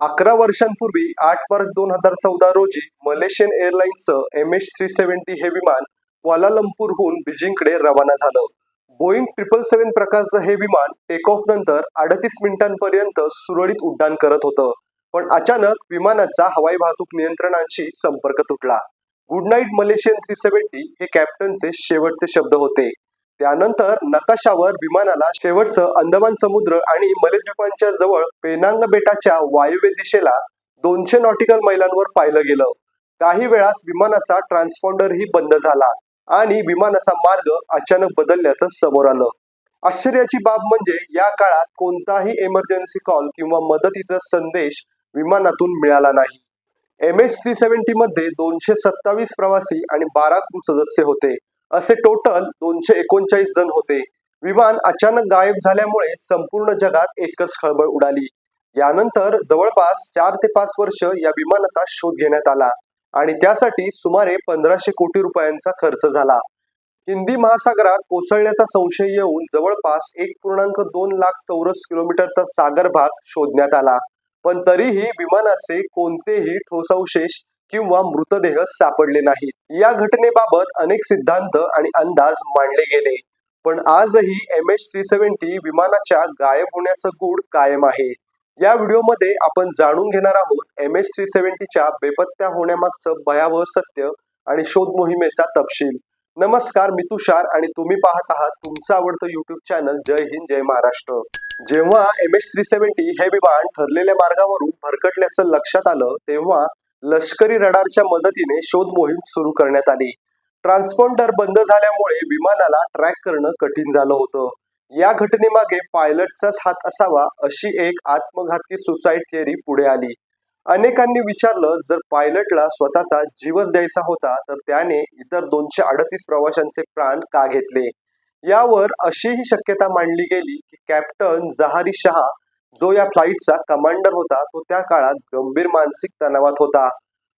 अकरा वर्षांपूर्वी आठ मार्च दोन हजार चौदा रोजी मलेशियन एअरलाइन्सचं एम एच थ्री सेव्हन्टी हे विमान क्वालालंपूरहून बीजिंगकडे रवाना झालं. बोईंग ट्रिपल सेव्हन प्रकारचं हे विमान टेक ऑफ नंतर अडतीस मिनिटांपर्यंत सुरळीत उड्डाण करत होतं. पण अचानक विमानाचा हवाई वाहतूक नियंत्रणांशी संपर्क तुटला. Good night Malaysian three seventy हे कॅप्टनचे शेवटचे शब्द होते. त्यानंतर नकाशावर विमानाला शेवटचं अंदमान समुद्र आणि मलेद्वीपांच्या जवळ पेनांग बेटाच्या वायव्य दिशेला दोनशे नॉटिकल मैलांवर पाहिलं गेलं. काही वेळात विमानाचा ट्रान्सपॉन्डरही बंद झाला आणि विमानाचा मार्ग अचानक बदलल्याचं समोर आलं. आश्चर्याची बाब म्हणजे या काळात कोणताही एमर्जन्सी कॉल किंवा मदतीचा संदेश विमानातून मिळाला नाही. एम एच थ्री सेव्हन्टी मध्ये दोनशे सत्तावीस प्रवासी आणि बारा क्रू सदस्य होते. असे टोटल दोनशे एकोणचाळीस जण होते. विमान अचानक गायब झाल्यामुळे संपूर्ण जगात एकच खळबळ उडाली. यानंतर जवळपास चार ते पाच वर्ष या विमानाचा शोध घेण्यात आला आणि त्यासाठी सुमारे पंधराशे कोटी रुपयांचा खर्च झाला. हिंदी महासागरात कोसळण्याचा संशय येऊन जवळपास एक पूर्णांक दोन लाख चौरस किलोमीटरचा सागर भाग शोधण्यात आला. पण तरीही विमानाचे कोणतेही ठोसावशेष किंवा मृतदेह सापडले नाहीत. या घटनेबाबत अनेक सिद्धांत आणि अंदाज मांडले गेले. पण आजही एम एच थ्री सेव्हन्टी विमानाच्या गायब होण्याचं गूढ कायम आहे. या व्हिडिओमध्ये आपण जाणून घेणार आहोत एम एच थ्री सेव्हन्टीच्या बेपत्त्या होण्यामागचं भयावह सत्य आणि शोध मोहिमेचा तपशील. नमस्कार मी तुषार आणि तुम्ही पाहत आहात तुमचं आवडतं युट्यूब चॅनल जय हिंद जय महाराष्ट्र. जेव्हा एम एच थ्री सेव्हन्टी हे विमान ठरलेल्या मार्गावरून भरकटल्याचं लक्षात आलं तेव्हा लष्करी रडारच्या मदतीने शोध मोहीम सुरू करण्यात आली. ट्रान्सपॉन्डर बंद झाल्यामुळे विमानाला ट्रॅक करणं कठीण झालं होतं. या घटनेमागे पायलटचाच हात असावा अशी एक आत्मघातकी सुसाईड थिअरी पुढे आली. अनेकांनी विचारलं जर पायलटला स्वतःचा जीवच द्यायचा होता तर त्याने इतर दोनशे अडतीस प्रवाशांचे प्राण का घेतले? यावर अशीही शक्यता मांडली गेली की कॅप्टन जहारी शहा जो या फ्लाईटचा कमांडर होता तो त्या काळात गंभीर मानसिक तणावात होता.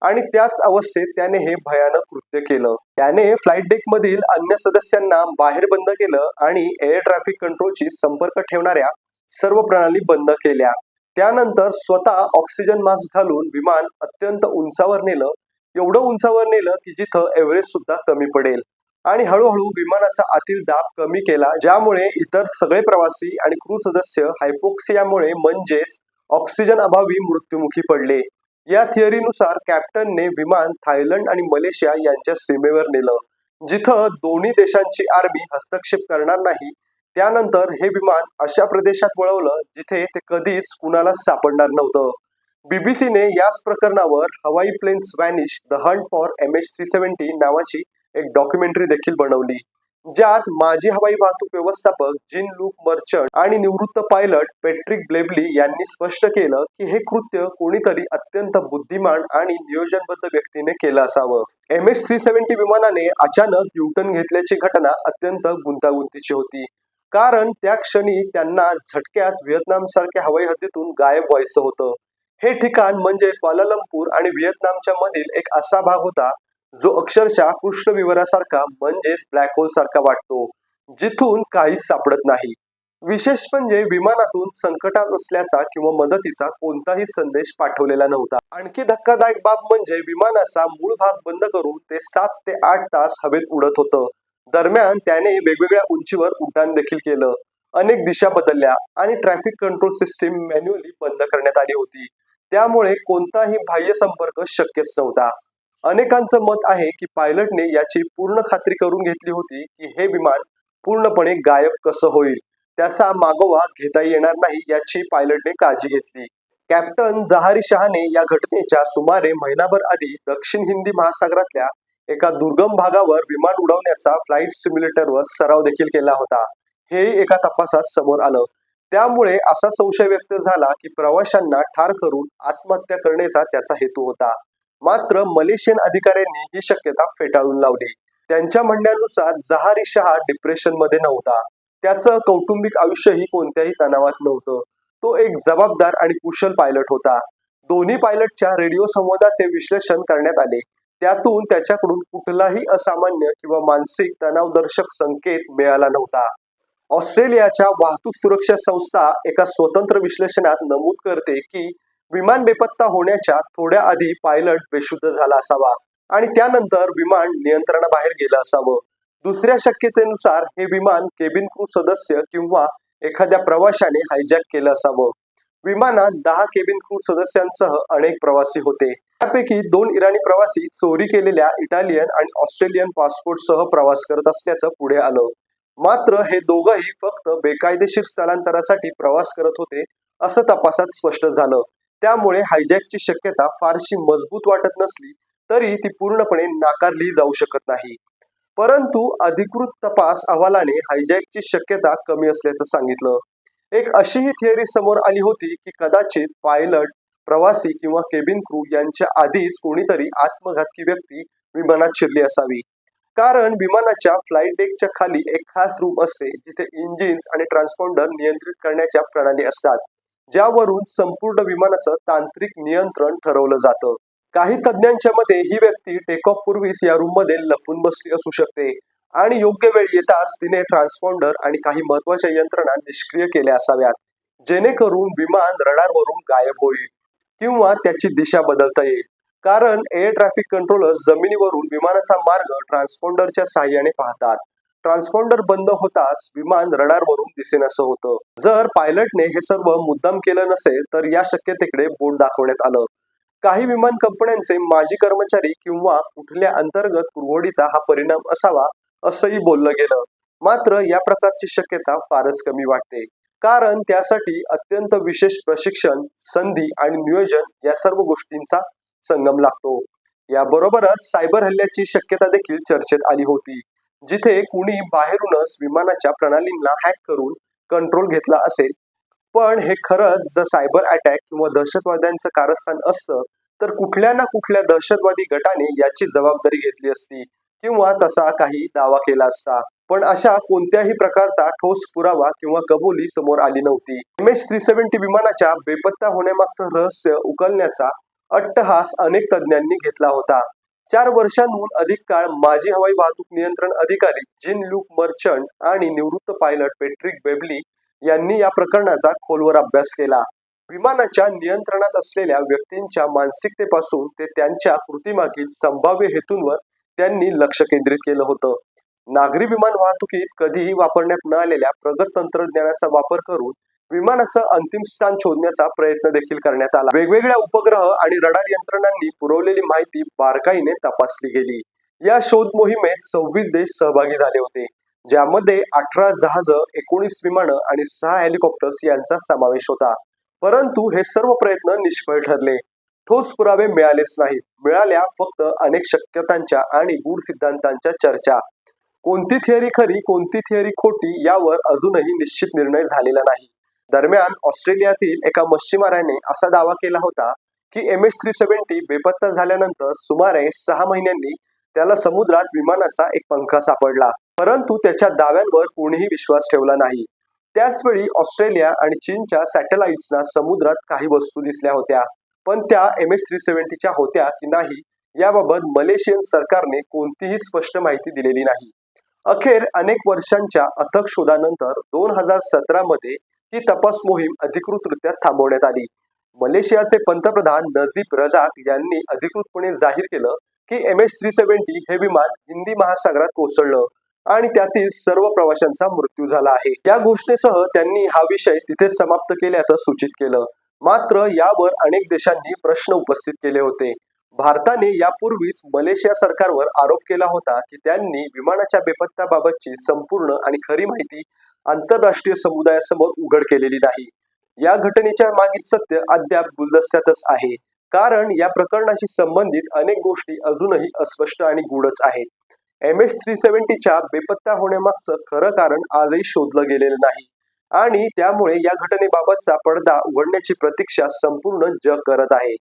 आणि त्याच अवस्थेत त्याने हे भयानक कृत्य केलं. त्याने फ्लाईट डेक मधील अन्य सदस्यांना बाहेर बंद केलं आणि एअर ट्रॅफिक कंट्रोलची संपर्क ठेवणाऱ्या सर्व प्रणाली बंद केल्या. त्यानंतर स्वतः ऑक्सिजन मास्क घालून विमान अत्यंत उंचावर नेलं. एवढं उंचावर नेलं की जिथं एव्हरेस्ट सुद्धा कमी पडेल. आणि हळूहळू विमानाचा आतील दाब कमी केला ज्यामुळे इतर सगळे प्रवासी आणि क्रू सदस्य हायपोक्सियामुळे म्हणजेच ऑक्सिजन अभावी मृत्युमुखी पडले. या थिअरीनुसार कॅप्टनने विमान थायलंड आणि मलेशिया यांच्या सीमेवर नेलं जिथं दोन्ही देशांची आर्मी हस्तक्षेप करणार नाही. त्यानंतर हे विमान अशा प्रदेशात वळवलं जिथे ते कधीच कुणालाच सापडणार नव्हतं. बीबीसीने याच प्रकरणावर हवाई planes vanish the hunt for M H three seventy नावाची एक डॉक्युमेंटरी देखील बनवली ज्यात माजी हवाई वाहतूक व्यवस्थापक जिन लूक मर्चंट आणि निवृत्त पायलट पेट्रिक ब्लेबली यांनी स्पष्ट केलं की हे कृत्य कोणीतरी अत्यंत बुद्धिमान आणि नियोजनबद्ध व्यक्तीने केलं असावं. एम एस थ्री सेव्हन्टी विमानाने अचानक युटर्न घेतल्याची घटना अत्यंत गुंतागुंतीची होती. कारण त्या क्षणी त्यांना झटक्यात व्हिएतनाम सारख्या हवाई हद्दीतून गायब व्हायचं होतं. हे ठिकाण म्हणजे क्वालालंपूर आणि व्हिएतनामच्या मधील एक असा भाग होता जो अक्षरशः कृष्णविवरासारखा म्हणजेच ब्लॅक होल सारखा वाटतो जिथून काहीच सापडत नाही. विशेष म्हणजे विमानातून संकटात असल्याचा किंवा मदतीचा कोणताही संदेश पाठवलेला नव्हता. आणखी धक्कादायक बाब म्हणजे विमानाचा मूळ भाग बंद करून ते सात ते आठ तास हवेत उडत होतं. दरम्यान त्याने वेगवेगळ्या उंचीवर उड्डाण देखील केलं. अनेक दिशा बदलल्या आणि ट्रॅफिक कंट्रोल सिस्टीम मॅन्युअली बंद करण्यात आली होती. त्यामुळे कोणताही बाह्य संपर्क शक्यच नव्हता. अनेकांचं मत आहे की पायलटने याची पूर्ण खात्री करून घेतली होती की हे विमान पूर्णपणे गायब कसं होईल. त्याचा मागोवा घेता येणार नाही याची पायलटने काळजी घेतली. कॅप्टन जहारी शहाने या घटनेच्या सुमारे महिनाभर आधी दक्षिण हिंदी महासागरातल्या एका दुर्गम भागावर विमान उडवण्याचा फ्लाईट सिम्युलेटरवर सराव देखील केला होता. हेही एका तपासात समोर आलं. त्यामुळे असा संशय व्यक्त झाला की प्रवाशांना ठार करून आत्महत्या करण्याचा त्याचा हेतू होता. मात्र मलेशियन अधिकाऱ्यांनी ही शक्यता फेटाळून लावली. त्यांच्या म्हणण्यानुसार जहारी शहा डिप्रेशनमध्ये नव्हता. त्याचं कौटुंबिक आयुष्यही कोणत्याही तणावात नव्हतं. तो एक जबाबदार आणि कुशल पायलट होता. दोन्ही पायलटच्या रेडिओ संवादाचे विश्लेषण करण्यात आले. त्यातून त्याच्याकडून कुठलाही असामान्य किंवा मानसिक तणावदर्शक संकेत मिळाला नव्हता. ऑस्ट्रेलियाच्या वाहतूक सुरक्षा संस्था एका स्वतंत्र विश्लेषणात नमूद करते की विमान बेपत्ता होण्याच्या थोड्या आधी पायलट बेशुद्ध झाला असावा आणि त्यानंतर विमान नियंत्रणाबाहेर गेलं असावं. दुसऱ्या शक्यतेनुसार हे विमान केबिन क्रू सदस्य किंवा एखाद्या प्रवाशाने हायजॅक केलं असावं. विमानात दहा केबिन क्रू सदस्यांसह अनेक प्रवासी होते. त्यापैकी दोन इराणी प्रवासी चोरी केलेल्या इटालियन आणि ऑस्ट्रेलियन पासपोर्टसह प्रवास करत असल्याचं पुढे आलं. मात्र हे दोघंही फक्त बेकायदेशीर स्थलांतरासाठी प्रवास करत होते असं तपासात स्पष्ट झालं. त्यामुळे हायजॅकची शक्यता फारशी मजबूत वाटत नसली तरी ती पूर्णपणे नाकारली जाऊ शकत नाही. परंतु अधिकृत तपास अहवालाने हायजॅकची शक्यता कमी असल्याचं सांगितलं. एक अशीही थिअरी समोर आली होती की कदाचित पायलट प्रवासी किंवा केबिन क्रू यांच्या आधीच कोणीतरी आत्मघातकी व्यक्ती विमानात शिरली असावी. कारण विमानाच्या फ्लाईट डेकच्या खाली एक खास रूम असते जिथे इंजिन्स आणि ट्रान्सपॉन्डर नियंत्रित करण्याच्या प्रणाली असतात. ज्यावरून संपूर्ण विमानाचं तांत्रिक नियंत्रण ठरवलं जातं. काही तज्ज्ञांच्या मते ही व्यक्ती टेक ऑफ पूर्वीच या रूममध्ये लपून बसली असू शकते आणि योग्य वेळ येताच तिने ट्रान्सपॉन्डर आणि काही महत्त्वाच्या यंत्रणा निष्क्रिय केल्या असाव्यात जेणेकरून विमान रडारवरून गायब होईल किंवा त्याची दिशा बदलता येईल. कारण एअर ट्रॅफिक कंट्रोलर जमिनीवरून विमानाचा मार्ग ट्रान्सपॉन्डरच्या सहाय्याने पाहतात. ट्रान्सपॉन्डर बंद होताच विमान रडारवरून दिसेनासं होतं. जर पायलटने हे सर्व मुद्दाम केलं नसेल तर या शक्यतेकडे बोट दाखवण्यात आलं. काही विमान कंपन्यांचे माजी कर्मचारी किंवा कुठल्या अंतर्गत कुरघोडीचा हा परिणाम असावा असंही बोललं गेलं. मात्र या प्रकारची शक्यता फारच कमी वाटते. कारण त्यासाठी अत्यंत विशेष प्रशिक्षण संधी आणि नियोजन या सर्व गोष्टींचा संगम लागतो. याबरोबरच सायबर हल्ल्याची शक्यता देखील चर्चेत आली होती. जिथे कुणी बाहेरूनच विमानाच्या प्रणालींना हॅक करून कंट्रोल घेतला असेल. पण हे खरंच जर सायबर अटॅक किंवा दहशतवाद्यांचं कारस्थान असतं तर कुठल्या ना कुठल्या दहशतवादी गटाने याची जबाबदारी घेतली असती किंवा तसा काही दावा केला असता. पण अशा कोणत्याही प्रकारचा ठोस पुरावा किंवा कबुली समोर आली नव्हती. एम एच थ्री सेव्हन्टी विमानाच्या बेपत्ता होण्यामागचं रहस्य उकलण्याचा अट्टहास अनेक तज्ज्ञांनी घेतला होता. चार वर्षांहून अधिक काळ माजी हवाई वाहतूक नियंत्रण अधिकारी जिन लुक मर्चंट आणि निवृत्त पायलट पेट्रिक बेबली यांनी या प्रकरणाचा खोलवर अभ्यास केला. विमानाच्या नियंत्रणात असलेल्या व्यक्तींच्या मानसिकतेपासून ते त्यांच्या कृतीमागील संभाव्य हेतूंवर त्यांनी लक्ष केंद्रित केलं होतं. नागरी विमान वाहतुकीत कधीही वापरण्यात न आलेल्या प्रगत तंत्रज्ञानाचा वापर करून विमानाचं अंतिम स्थान शोधण्याचा प्रयत्न देखील करण्यात आला. वेगवेगळ्या उपग्रह आणि रडार यंत्रणांनी पुरवलेली माहिती बारकाईने तपासली गेली. या शोध मोहिमेत सव्वीस देश सहभागी झाले होते ज्यामध्ये अठरा जहाज एकोणीस विमानं आणि सहा हेलिकॉप्टर्स यांचा समावेश होता. परंतु हे सर्व प्रयत्न निष्फळ ठरले. ठोस पुरावे मिळालेच नाहीत. मिळाल्या फक्त अनेक शक्यतांच्या आणि गूढ सिद्धांतांच्या चर्चा. कोणती थिअरी खरी कोणती थिअरी खोटी यावर अजूनही निश्चित निर्णय झालेला नाही. दरम्यान ऑस्ट्रेलियातील एका मच्छीमाराने असा दावा केला होता की एम एस थ्री सेव्हन्टी बेपत्ता झाल्यानंतर सुमारे सहा महिन्यांनी त्याला समुद्रात विमानाचा एक पंखा सापडला. परंतु त्याच्या दाव्यांवर कोणीही विश्वास ठेवला नाही. त्याचवेळी ऑस्ट्रेलिया आणि चीनच्या सॅटेलाइट्सना समुद्रात काही वस्तू दिसल्या होत्या. पण त्या एम एस थ्री सेव्हन्टीच्या होत्या की नाही याबाबत मलेशियन सरकारने कोणतीही स्पष्ट माहिती दिलेली नाही. अखेर अनेक वर्षांच्या अथक शोधानंतर दोन हजार सतरा मध्ये ही तपास मोहीम अधिकृतरित्या थांबवण्यात आली. मलेशियाचे पंतप्रधान नजीब रजाक यांनी अधिकृतपणे जाहीर केलं की एम एच थ्री सेव्हन्टी हे विमान हिंदी महासागरात कोसळलं आणि त्यातील सर्व प्रवाशांचा मृत्यू झाला आहे. या घोषणेसह त्यांनी हा विषय तिथेच समाप्त केल्याचं सूचित केलं. मात्र यावर अनेक देशांनी प्रश्न उपस्थित केले होते. भारताने यापूर्वीच मलेशिया सरकारवर आरोप केला होता की त्यांनी विमानाच्या बेपत्त्याबाबतची संपूर्ण आणि खरी माहिती आंतरराष्ट्रीय समुदायासमोर उघड केलेली नाही. या घटनेच्या मागील सत्य अद्याप गुलदस्त्यातच आहे. कारण या प्रकरणाशी संबंधित अनेक गोष्टी अजूनही अस्पष्ट आणि गूढच आहेत. एम एस थ्री सेव्हन्टीच्या बेपत्ता होण्यामागचं खरं कारण आजही शोधलं गेलेलं नाही. आणि त्यामुळे या घटनेबाबतचा पडदा उघडण्याची प्रतीक्षा संपूर्ण जग करत आहे.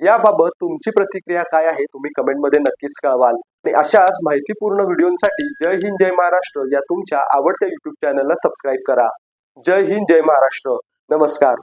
याबाबत तुमची प्रतिक्रिया काय आहे? तुम्ही कमेंटमध्ये नक्कीच कळवाल. आणि अशाच माहितीपूर्ण व्हिडिओसाठी जय हिंद जय महाराष्ट्र या तुमच्या आवडत्या युट्यूब चॅनलला सबस्क्राईब करा. जय हिंद जय महाराष्ट्र. नमस्कार.